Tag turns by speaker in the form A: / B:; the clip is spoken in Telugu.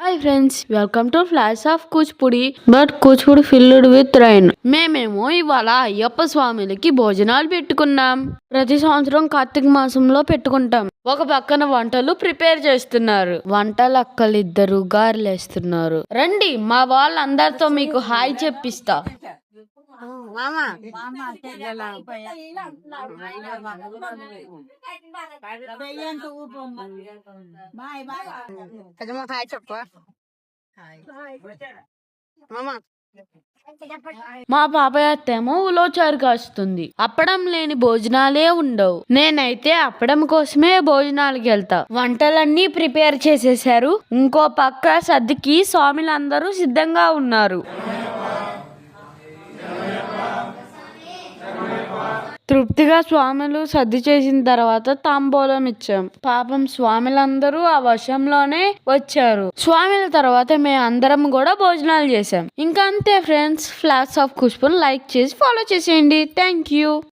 A: Hi friends welcome to flash of Kuchipudi but Kuchipudi filled with rain మేమేమో ఇవాళ అయ్యప్ప స్వామిలకి భోజనాలు పెట్టుకున్నాం. ప్రతి సంవత్సరం కార్తీక మాసంలో పెట్టుకుంటాం. ఒక పక్కన వంటలు ప్రిపేర్ చేస్తున్నారు. వంటలు అక్కలిద్దరు గారెలేస్తున్నారు. రండి మా వాళ్ళందరితో మీకు హాయ్ చెప్పిస్తా.
B: హాయ్ చెప్పు. మామా.
A: మా పాపయ్య అత్తేమో ఉలోచారు కాస్తుంది అప్పడం లేని భోజనాలే ఉండవు. నేనైతే అప్పడం కోసమే భోజనాలకి వెళ్తా. వంటలన్నీ ప్రిపేర్ చేసేసారు ఇంకో పక్క సర్దికి స్వామిలందరూ సిద్ధంగా ఉన్నారు. తృప్తిగా స్వాములు సర్ది చేసిన తర్వాత తాంబూలం ఇచ్చాం. పాపం స్వాములందరూ ఆ వర్షంలోనే వచ్చారు. స్వామిల తర్వాత మేము అందరం కూడా భోజనాలు చేసాం ఇంకా అంతే ఫ్రెండ్స్ ఫ్లాట్స్ ఆఫ్ కుష్పును లైక్ చేసి ఫాలో చేసేయండి. Thank you